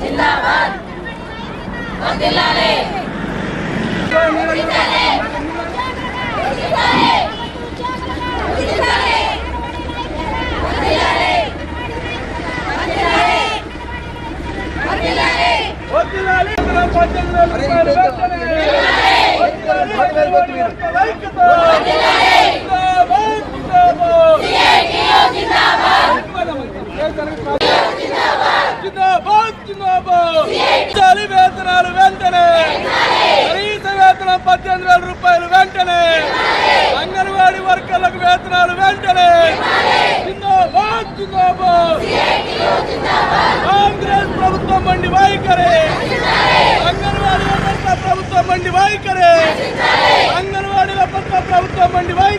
జిందాబాద్. వర్ధిల్లాలి వర్ధిల్లాలి వర్ధిల్లాలి వర్ధిల్లాలి వర్ధిల్లాలి వర్ధిల్లాలి వర్ధిల్లాలి వర్ధిల్లాలి వర్ధిల్లాలి వర్ధిల్లాలి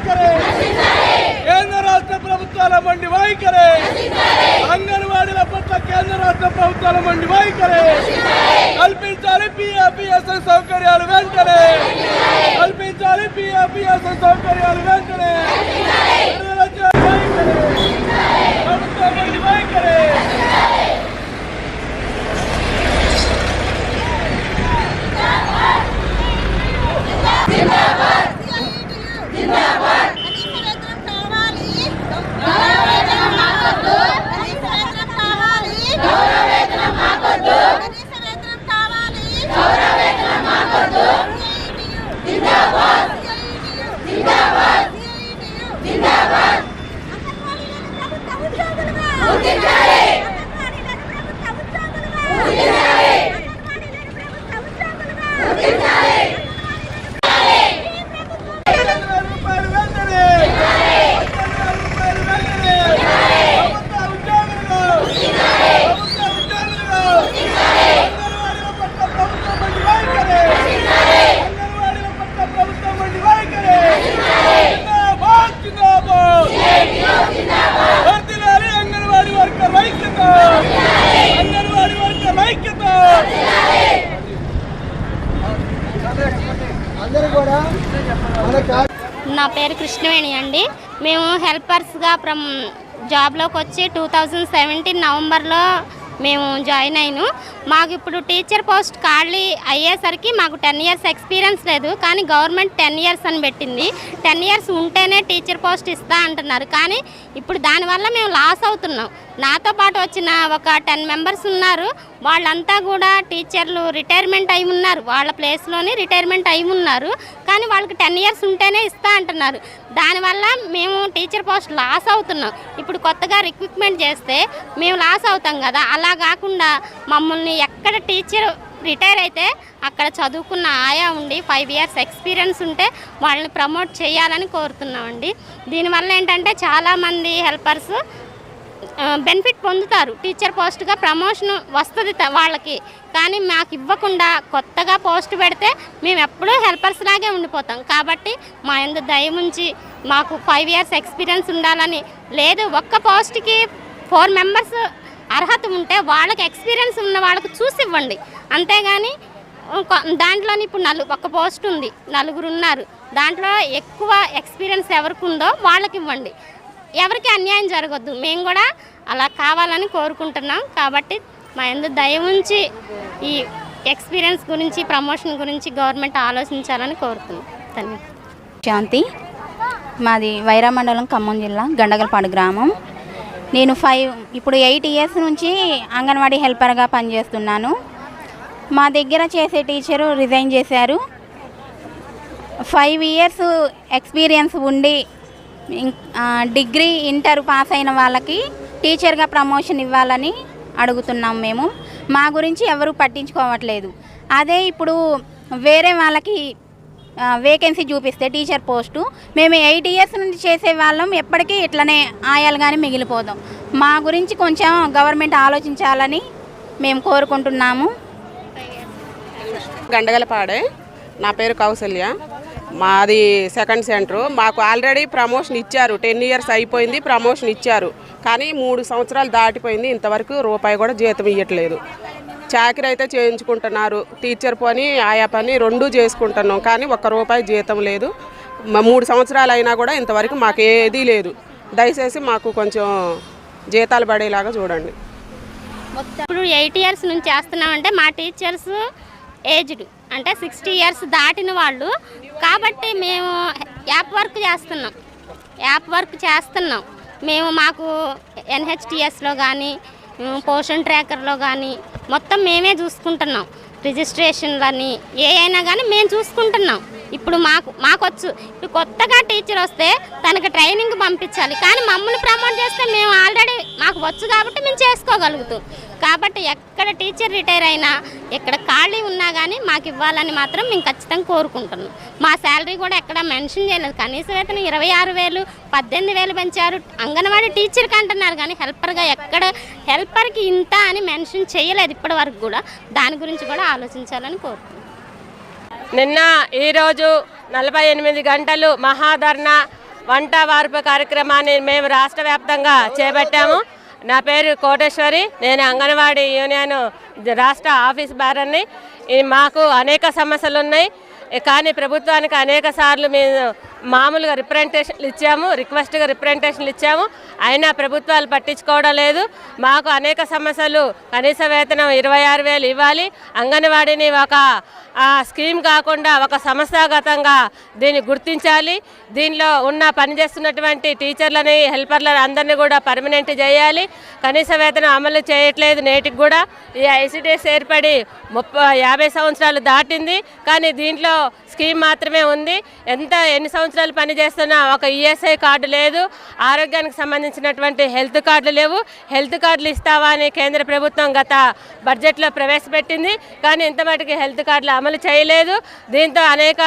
వైఖరి. కేంద్ర రాష్ట్ర ప్రభుత్వాల మండి వైఖరి. అంగన్వాడీల పట్ల కేంద్ర రాష్ట్ర ప్రభుత్వాల మండి వైఖరి. కల్పించాలి పిఎఫ్ఎస్ఎస్ సౌకర్యాలు వెంటనే. కల్పించాలి పిఎఫ్ఎస్ఎస్ సౌకర్యాలు వెంటనే. విడుదల ప్రభుత్వం మండి వైఖరి పద్దెనిమిది రూపాయలు వెంటనే పద్దెనిమిది రూపాయలు వెంటనే ప్రభుత్వ ఉద్యోగులు ప్రభుత్వ ఉద్యోగులు అంగన్వాడీల పట్ల ప్రభుత్వం మండి వైఖరి అంగన్వాడీల పట్ల ప్రభుత్వం మండి వైఖరి జిందాబాద్ జిందాబాద్ వర్ధిల్లాలి అంగన్వాడీ వర్కర్ ఐక్యత అంగన్వాడీ వర్కర్ ఐక్యత అందరూ కూడా మన కా- నా పేరు కృష్ణవేణి అండి. మేము హెల్పర్స్గా ప్రమ్ జాబ్లోకి వచ్చి టూ థౌజండ్ సెవెంటీన్ నవంబర్లో మేము జాయిన్ అయిను. మాకు ఇప్పుడు టీచర్ పోస్ట్ ఖాళీ అయ్యేసరికి మాకు టెన్ ఇయర్స్ ఎక్స్పీరియన్స్ లేదు. కానీ గవర్నమెంట్ టెన్ ఇయర్స్ అని పెట్టింది. టెన్ ఇయర్స్ ఉంటేనే టీచర్ పోస్ట్ ఇస్తా అంటున్నారు. కానీ ఇప్పుడు దానివల్ల మేము లాస్ అవుతున్నాం. నాతో పాటు వచ్చిన ఒక టెన్ మెంబర్స్ ఉన్నారు. వాళ్ళంతా కూడా టీచర్లు రిటైర్మెంట్ అయి ఉన్నారు. వాళ్ళ ప్లేస్లోనే రిటైర్మెంట్ అయి ఉన్నారు. కానీ వాళ్ళకి టెన్ ఇయర్స్ ఉంటేనే ఇస్తా అంటున్నారు. దానివల్ల మేము టీచర్ పోస్ట్ లాస్ అవుతున్నాం. ఇప్పుడు కొత్తగా రిక్రూట్మెంట్ చేస్తే మేము లాస్ అవుతాం కదా. అలా కాకుండా మమ్మల్ని ఎక్కడ టీచర్ రిటైర్ అయితే అక్కడ చదువుకున్న ఆయా ఉండి ఫైవ్ ఇయర్స్ ఎక్స్పీరియన్స్ ఉంటే వాళ్ళని ప్రమోట్ చేయాలని కోరుతున్నామండి. దీనివల్ల ఏంటంటే చాలామంది హెల్పర్స్ బెనిఫిట్ పొందుతారు. టీచర్ పోస్ట్గా ప్రమోషన్ వస్తుంది త- వాళ్ళకి. కానీ మాకు ఇవ్వకుండా కొత్తగా పోస్ట్ పెడితే మేము ఎప్పుడూ హెల్పర్స్ లాగే ఉండిపోతాం. కాబట్టి మా ఎందు దయముంచి మాకు ఫైవ్ ఇయర్స్ ఎక్స్పీరియన్స్ ఉండాలని లేదు. ఒక్క పోస్ట్కి ఫోర్ మెంబర్స్ అర్హత ఉంటే వాళ్ళకి ఎక్స్పీరియన్స్ ఉన్న వాళ్ళకి చూసి ఇవ్వండి. అంతేగాని దాంట్లోని ఇప్పుడు నలు ఒక పోస్ట్ ఉంది. నలుగురు ఉన్నారు. దాంట్లో ఎక్కువ ఎక్స్పీరియన్స్ ఎవరికి ఉందో వాళ్ళకి ఇవ్వండి. ఎవరికి అన్యాయం జరగద్దు. మేము కూడా అలా కావాలని కోరుకుంటున్నాం. కాబట్టి మా ఎందు దయ ఉంచి ఈ ఎక్స్పీరియన్స్ గురించి ప్రమోషన్ గురించి గవర్నమెంట్ ఆలోచించాలని కోరుతున్నాం. ధన్యవాదాలు. శాంతి. మాది వైరా మండలం ఖమ్మం జిల్లా గండగలపాడు గ్రామం. నేను ఫైవ్ ఇప్పుడు ఎయిట్ ఇయర్స్ నుంచి అంగన్వాడీ హెల్పర్గా పనిచేస్తున్నాను. మా దగ్గర చేసే టీచరు రిజైన్ చేశారు. ఫైవ్ ఇయర్స్ ఎక్స్పీరియన్స్ ఉండి డిగ్రీ ఇంటర్ పాస్ అయిన వాళ్ళకి టీచర్గా ప్రమోషన్ ఇవ్వాలని అడుగుతున్నాం మేము. మా గురించి ఎవరు పట్టించుకోవట్లేదు. అదే ఇప్పుడు వేరే వాళ్ళకి వేకెన్సీ చూపిస్తే టీచర్ పోస్టు మేము ఎయిట్ ఇయర్స్ నుంచి చేసే వాళ్ళం ఎప్పటికీ ఇట్లనే ఆయాలుగానే మిగిలిపోదాం. మా గురించి కొంచెం గవర్నమెంట్ ఆలోచించాలని మేము కోరుకుంటున్నాము. గండగలపాడే నా పేరు కౌసల్య. మాది సెకండ్ సెంటర్. మాకు ఆల్రెడీ ప్రమోషన్ ఇచ్చారు. టెన్ ఇయర్స్ అయిపోయింది ప్రమోషన్ ఇచ్చారు. కానీ మూడు సంవత్సరాలు దాటిపోయింది. ఇంతవరకు రూపాయి కూడా జీతం ఇవ్వట్లేదు చాకరీ అయితే చేయించుకుంటున్నారు. టీచర్ పని ఆయా పని రెండూ చేసుకుంటున్నాం. కానీ ఒక్క రూపాయి జీతం లేదు. మూడు సంవత్సరాలు అయినా కూడా ఇంతవరకు మాకు ఏదీ లేదు. దయచేసి మాకు కొంచెం జీతాలు పడేలాగా చూడండి. ఇప్పుడు ఎయిట్ ఇయర్స్ నుంచి చేస్తున్నామంటే మా టీచర్స్ ఏజ్డ్. అంటే సిక్స్టీ ఇయర్స్ దాటిన వాళ్ళు. కాబట్టి మేము యాప్ వర్క్ చేస్తున్నాం. యాప్ వర్క్ చేస్తున్నాం. మేము మాకు ఎన్హెచ్టిఎస్లో కానీ పోషన్ ట్రాకర్లో కానీ మొత్తం మేమే చూసుకుంటున్నాం. రిజిస్ట్రేషన్లని ఏ అయినా కానీ మేము చూసుకుంటున్నాం. ఇప్పుడు మాకు మాకొచ్చు. ఇప్పుడు కొత్తగా టీచర్ వస్తే తనకు ట్రైనింగ్ పంపించాలి. కానీ మమ్మల్ని ప్రమోట్ చేస్తే మేము ఆల్రెడీ మాకు వచ్చు కాబట్టి మేము చేసుకోగలుగుతాం. కాబట్టి ఎక్కడ టీచర్ రిటైర్ అయినా ఎక్కడ ఖాళీ ఉన్నా కానీ మాకు ఇవ్వాలని మాత్రం మేము ఖచ్చితంగా కోరుకుంటున్నాం. మా శాలరీ కూడా ఎక్కడ మెన్షన్ చేయలేదు. కనీస వేతనం ఇరవై ఆరు వేలు పద్దెనిమిది వేలు పెంచారు. అంగన్వాడీ టీచర్కి అంటున్నారు కానీ హెల్పర్గా ఎక్కడ హెల్పర్కి ఇంత అని మెన్షన్ చేయలేదు ఇప్పటి వరకు కూడా. దాని గురించి కూడా ఆలోచించాలని కోరుకుంటున్నాం. నిన్న ఈరోజు నలభై ఎనిమిది గంటలు మహాధర్ణ వంట వార్పు కార్యక్రమాన్ని మేము రాష్ట్ర వ్యాప్తంగా చేపట్టాము. నా పేరు కోటేశ్వరి. నేను అంగన్వాడీ యూనియన్ రాష్ట్ర ఆఫీస్ బారని మాకు అనేక సమస్యలు ఉన్నాయి కానీ ప్రభుత్వానికి అనేక సార్లు మేము మామూలుగా రిప్రజెంటేషన్లు ఇచ్చాము రిక్వెస్ట్గా రిప్రజెంటేషన్లు ఇచ్చాము. అయినా ప్రభుత్వాలు పట్టించుకోవడం లేదు. మాకు అనేక సమస్యలు కనీస వేతనం ఇరవై ఆరు వేలు ఇవ్వాలి. అంగన్వాడీని ఒక స్కీమ్ కాకుండా ఒక సంస్థాగతంగా దీన్ని గుర్తించాలి. దీనిలో ఉన్న పనిచేస్తున్నటువంటి టీచర్లని హెల్పర్లను అందరినీ కూడా పర్మనెంట్ చేయాలి. కనీస వేతనం అమలు చేయట్లేదు నేటికి కూడా. ఈ ఐసిడిఎస్ ఏర్పడి ముప్పై యాభై సంవత్సరాలు దాటింది. కానీ దీంట్లో స్కీమ్ మాత్రమే ఉంది. ఎంత ఎన్ని సంవత్సరాలు సంవత్సరాలు పనిచేస్తున్నా ఒక ఈఎస్ఐ కార్డు లేదు. ఆరోగ్యానికి సంబంధించినటువంటి హెల్త్ కార్డులు లేవు. హెల్త్ కార్డులు ఇస్తావా అని కేంద్ర ప్రభుత్వం గత బడ్జెట్లో ప్రవేశపెట్టింది. కానీ ఇంత మటుకు హెల్త్ కార్డులు అమలు చేయలేదు. దీంతో అనేక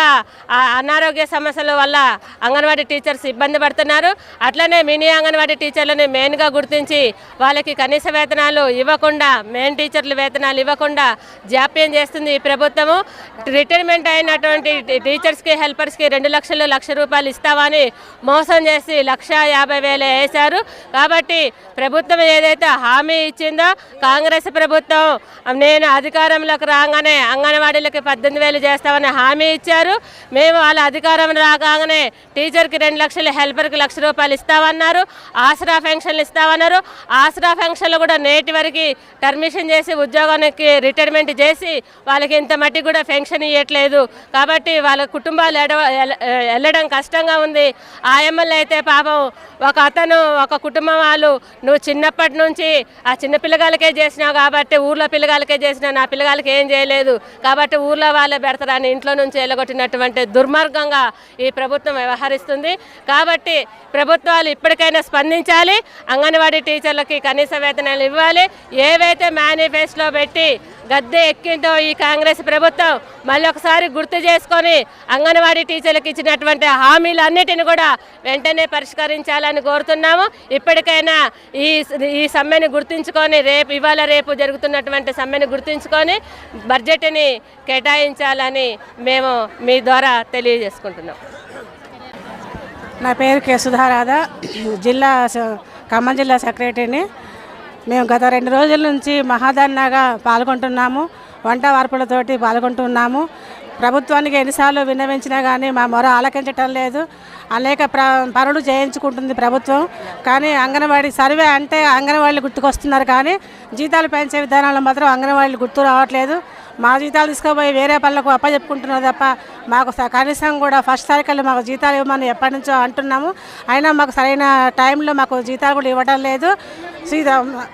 అనారోగ్య సమస్యల వల్ల అంగన్వాడీ టీచర్స్ ఇబ్బంది పడుతున్నారు. అట్లనే మినీ అంగన్వాడీ టీచర్లని మెయిన్గా గుర్తించి వాళ్ళకి కనీస వేతనాలు ఇవ్వకుండా మెయిన్ టీచర్లు వేతనాలు ఇవ్వకుండా జాప్యం చేస్తుంది ఈ ప్రభుత్వము. రిటైర్మెంట్ అయినటువంటి టీచర్స్కి హెల్పర్స్కి రెండు లక్షలు లక్ష రూపాయలు ఇస్తామని మోసం చేసి లక్ష యాభై వేలు వేశారు. కాబట్టి ప్రభుత్వం ఏదైతే హామీ ఇచ్చిందో కాంగ్రెస్ ప్రభుత్వం నేను అధికారంలోకి రాగానే అంగన్వాడీలకి పద్దెనిమిది వేలు చేస్తామని హామీ ఇచ్చారు. మేము వాళ్ళ అధికారం రాగానే టీచర్కి రెండు లక్షలు హెల్పర్కి లక్ష రూపాయలు ఇస్తామన్నారు. ఆసరా పెన్షన్లు ఇస్తామన్నారు. ఆసరా పెన్షన్లు కూడా నేటి వరకు టర్మిషన్ చేసి ఉద్యోగానికి రిటైర్మెంట్ చేసి వాళ్ళకి ఇంత మట్టి కూడా పెన్షన్ ఇవ్వట్లేదు కాబట్టి వాళ్ళ కుటుంబాలు ఎడవ ఎల- వెళ్ళడం కష్టంగా ఉంది. ఆ ఎమ్మెల్యే అయితే పాపం ఒక అతను ఒక కుటుంబం వాళ్ళు నువ్వు చిన్నప్పటి నుంచి ఆ చిన్న పిల్లగాలకే చేసినావు కాబట్టి ఊర్లో పిల్లగాలకే చేసినావు నా పిల్లగాలకి ఏం చేయలేదు. కాబట్టి ఊర్లో వాళ్ళే పెడతారని ఇంట్లో నుంచి వెళ్ళగొట్టినటువంటి దుర్మార్గంగా ఈ ప్రభుత్వం వ్యవహరిస్తుంది. కాబట్టి ప్రభుత్వాలు ఇప్పటికైనా స్పందించాలి. అంగన్వాడీ టీచర్లకి కనీస వేతనాలు ఇవ్వాలి. ఏవైతే మేనిఫెస్టోలో పెట్టి గద్దె ఎక్కిందో ఈ కాంగ్రెస్ ప్రభుత్వం మళ్ళీ ఒకసారి గుర్తు చేసుకొని అంగన్వాడీ టీచర్లకు ఇచ్చినటువంటి హామీలన్నిటిని కూడా వెంటనే పరిష్కరించాలని కోరుతున్నాము. ఇప్పటికైనా ఈ ఈ సమ్మెను గుర్తుంచుకొని రేపు ఇవాళ రేపు జరుగుతున్నటువంటి సమ్మెను గుర్తుంచుకొని బడ్జెట్ని కేటాయించాలని మేము మీ ద్వారా తెలియజేసుకుంటున్నాం. నా పేరు కేసుధారాధ జిల్లా ఖమ్మం జిల్లా సెక్రటరీని మేము గత రెండు రోజుల నుంచి మహాధర్నాగా పాల్గొంటున్నాము. వంట వార్పులతోటి పాల్గొంటున్నాము. ప్రభుత్వానికి ఎన్నిసార్లు విన్నవించినా కానీ మా మొర ఆలకించటం లేదు. అనేక ప్ర పనులు చేయించుకుంటుంది ప్రభుత్వం. కానీ అంగన్వాడీ సర్వే అంటే అంగన్వాడీలు గుర్తుకొస్తున్నారు కానీ జీతాలు పెంచే విధానాలు మాత్రం అంగన్వాడీలు గుర్తు రావట్లేదు. మా జీతాలు తీసుకుపోయి వేరే పనులకు అప్పచెప్పుకుంటున్నారు తప్ప మాకు కనీసం కూడా ఫస్ట్ తారీఖుల్లో మాకు జీతాలు ఇవ్వమని ఎప్పటి నుంచో అంటున్నాము. అయినా మాకు సరైన టైంలో మాకు జీతాలు కూడా ఇవ్వడం లేదు. సీత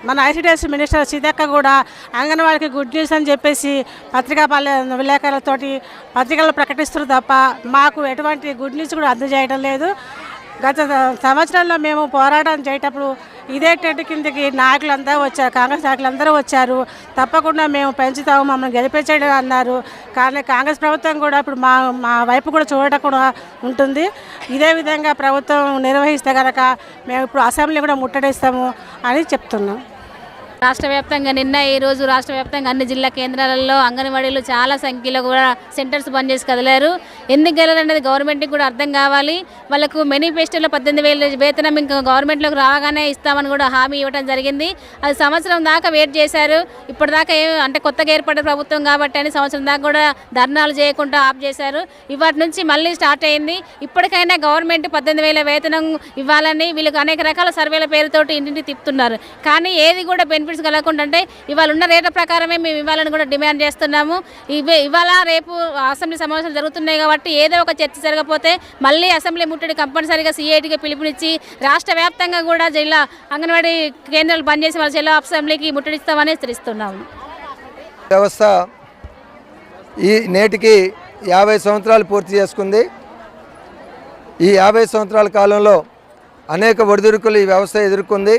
మన ఐసీడీఎస్ మినిస్టర్ సీతక్క కూడా అంగన్వాడికి గుడ్ న్యూస్ అని చెప్పేసి పత్రికా పల్లె విలేకరులతోటి పత్రికలు ప్రకటిస్తున్నారు తప్ప మాకు ఎటువంటి గుడ్ న్యూస్ కూడా అందజేయడం లేదు. గత సంవత్సరంలో మేము పోరాటం చేయటప్పుడు ఇదే టెంట్ కిందకి నాయకులంతా వచ్చారు కాంగ్రెస్ నాయకులందరూ వచ్చారు. తప్పకుండా మేము పెంచుతాము మమ్మల్ని గెలిపించండి అన్నారు. కానీ కాంగ్రెస్ ప్రభుత్వం కూడా ఇప్పుడు మా మా వైపు కూడా చూడటం కూడా ఉంటుంది. ఇదే విధంగా ప్రభుత్వం నిర్వహిస్తే కనుక మేము ఇప్పుడు అసెంబ్లీ కూడా ముట్టడిస్తాము అని చెప్తున్నాం. రాష్ట్ర వ్యాప్తంగా నిన్న ఈ రోజు రాష్ట్ర వ్యాప్తంగా అన్ని జిల్లా కేంద్రాలలో అంగన్వాడీలు చాలా సంఖ్యలో కూడా సెంటర్స్ బంద్ చేసి కదిలారు. ఎందుకు గెలరనేది గవర్నమెంట్కి కూడా అర్థం కావాలి. వాళ్ళకు మేనిఫెస్టోలో పద్దెనిమిది వేల వేతనం ఇంకా గవర్నమెంట్లోకి రాగానే ఇస్తామని కూడా హామీ ఇవ్వడం జరిగింది. అది సంవత్సరం దాకా వెయిట్ చేశారు. ఇప్పటిదాకా ఏం అంటే కొత్తగా ఏర్పడ్డ ప్రభుత్వం కాబట్టి అని సంవత్సరం దాకా కూడా ధర్నాలు చేయకుండా ఆఫ్ చేశారు. ఇవాటి నుంచి మళ్ళీ స్టార్ట్ అయింది. ఇప్పటికైనా గవర్నమెంట్ పద్దెనిమిది వేల వేతనం ఇవ్వాలని వీళ్ళకి అనేక రకాల సర్వేల పేరుతోటి ఇంటింటి తిప్పుతున్నారు. కానీ ఏది కూడా బెనిఫిట్స్ కలగకుండా అంటే ఇవాళ ఉన్న రేట్ల ప్రకారమే మేము ఇవ్వాలని కూడా డిమాండ్ చేస్తున్నాము. ఇవే ఇవాళ రేపు అసెంబ్లీ సమావేశాలు జరుగుతున్నాయి కాబట్టి ఏదో ఒక చర్చ జరగకపోతే మళ్ళీ అసెంబ్లీ ముట్టడి కంపల్సరీగా సిఐటికి పిలుపునిచ్చి రాష్ట్ర వ్యాప్తంగా కూడా జిల్లా అంగన్వాడీ కేంద్రాలు పనిచేసి వాళ్ళ జిల్లా అసెంబ్లీకి ముట్టడిస్తామని హెచ్చరిస్తున్నాము. వ్యవస్థ ఈ నేటికి యాభై సంవత్సరాలు పూర్తి చేసుకుంది. ఈ యాభై సంవత్సరాల కాలంలో అనేక ఒడిదుడుకులు ఈ వ్యవస్థ ఎదుర్కొంది.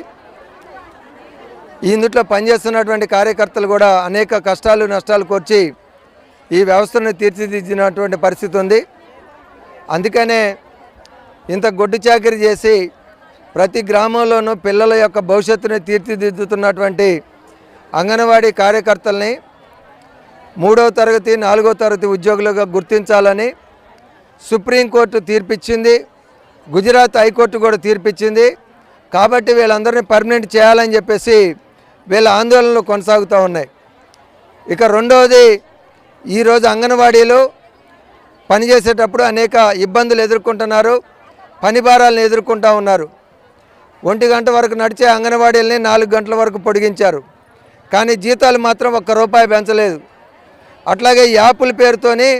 ఇందుట్లో పనిచేస్తున్నటువంటి కార్యకర్తలు కూడా అనేక కష్టాలు నష్టాలు కోర్చి ఈ వ్యవస్థను తీర్చిదిద్దినటువంటి పరిస్థితి ఉంది. అందుకనే ఇంత గొడ్డు చాకరీ చేసి ప్రతి గ్రామంలోనూ పిల్లల యొక్క భవిష్యత్తుని తీర్చిదిద్దుతున్నటువంటి అంగన్వాడీ కార్యకర్తల్ని మూడవ తరగతి నాలుగో తరగతి ఉద్యోగులుగా గుర్తించాలని సుప్రీంకోర్టు తీర్పిచ్చింది. గుజరాత్ హైకోర్టు కూడా తీర్పిచ్చింది. కాబట్టి వీళ్ళందరినీ పర్మనెంట్ చేయాలని చెప్పేసి వీళ్ళ ఆందోళనలు కొనసాగుతూ ఉన్నాయి. ఇక రెండవది ఈరోజు అంగన్వాడీలు పనిచేసేటప్పుడు అనేక ఇబ్బందులు ఎదుర్కొంటున్నారు పని భారాలను ఎదుర్కొంటూ ఉన్నారు. ఒంటి గంట వరకు నడిచే అంగన్వాడీలని నాలుగు గంటల వరకు పొడిగించారు. కానీ జీతాలు మాత్రం ఒక్క రూపాయి పెంచలేదు. అట్లాగే యాపుల పేరుతోని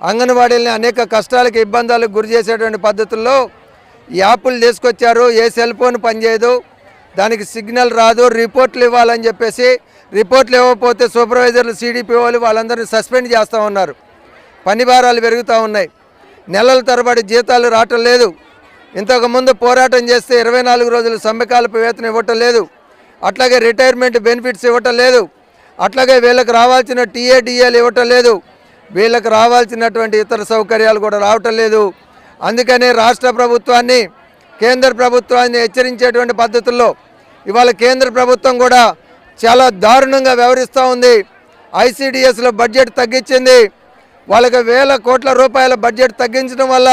అంగన్వాడీలని అనేక కష్టాలకు ఇబ్బందులకు గురి చేసేటువంటి పద్ధతుల్లో యాపులు తీసుకొచ్చారు. ఏ సెల్ ఫోన్ పనిచేయదు దానికి సిగ్నల్ రాదు రిపోర్ట్లు ఇవ్వాలని చెప్పేసి రిపోర్ట్లు ఇవ్వకపోతే సూపర్వైజర్లు సిడిపిఓలు వాళ్ళందరినీ సస్పెండ్ చేస్తూ ఉన్నారు. పని భారాలు పెరుగుతూ ఉన్నాయి. నెలల తరబడి జీతాలు రావటం లేదు. ఇంతకుముందు పోరాటం చేస్తే ఇరవై నాలుగు రోజులు సమ్మెకాలపు వేతనం ఇవ్వటం లేదు. అట్లాగే రిటైర్మెంట్ బెనిఫిట్స్ ఇవ్వటం లేదు. అట్లాగే వీళ్ళకి రావాల్సిన టీఏడిఏలు ఇవ్వటం లేదు. వీళ్ళకి రావాల్సినటువంటి ఇతర సౌకర్యాలు కూడా రావటం లేదు. అందుకనే రాష్ట్ర ప్రభుత్వాన్ని కేంద్ర ప్రభుత్వాన్ని హెచ్చరించేటువంటి పద్ధతుల్లో ఇవాళ కేంద్ర ప్రభుత్వం కూడా చాలా దారుణంగా వ్యవహరిస్తూ ఉంది. ఐసీడిఎస్లో బడ్జెట్ తగ్గించింది. వాళ్ళకి వేల కోట్ల రూపాయల బడ్జెట్ తగ్గించడం వల్ల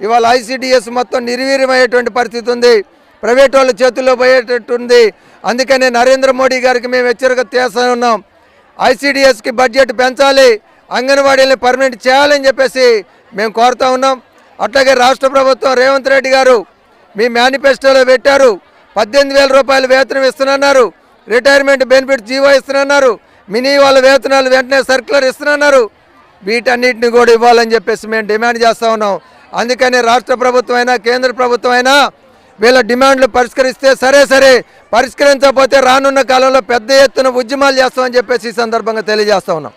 ఇవాళ ఐసీడిఎస్ మొత్తం నిర్వీర్యమయ్యేటువంటి పరిస్థితి ఉంది. ప్రైవేట్ వాళ్ళ చేతుల్లో పోయేటట్టుంది అందుకనే నరేంద్ర మోడీ గారికి మేము హెచ్చరిక చేస్తూ ఉన్నాం. ఐసిడిఎస్కి బడ్జెట్ పెంచాలి. అంగన్వాడీని పర్మనెంట్ చేయాలని చెప్పేసి మేము కోరుతా ఉన్నాం. అట్లాగే రాష్ట్ర ప్రభుత్వం రేవంత్ రెడ్డి గారు మీ మేనిఫెస్టోలో పెట్టారు. పద్దెనిమిది వేల రూపాయలు వేతనం ఇస్తున్నారు. రిటైర్మెంట్ బెనిఫిట్ జీవో ఇస్తున్నారు. మినీ వాళ్ళ వేతనాలు వెంటనే సర్క్యులర్ ఇస్తున్నారు. వీటన్నిటిని కూడా ఇవ్వాలని చెప్పేసి మేము డిమాండ్ చేస్తూ ఉన్నాం. అందుకని రాష్ట్ర ప్రభుత్వం అయినా కేంద్ర ప్రభుత్వం అయినా వీళ్ళ డిమాండ్లు పరిష్కరిస్తే సరే సరే పరిష్కరించకపోతే రానున్న కాలంలో పెద్ద ఎత్తున ఉద్యమాలు చేస్తామని చెప్పేసి ఈ సందర్భంగా తెలియజేస్తా ఉన్నాం.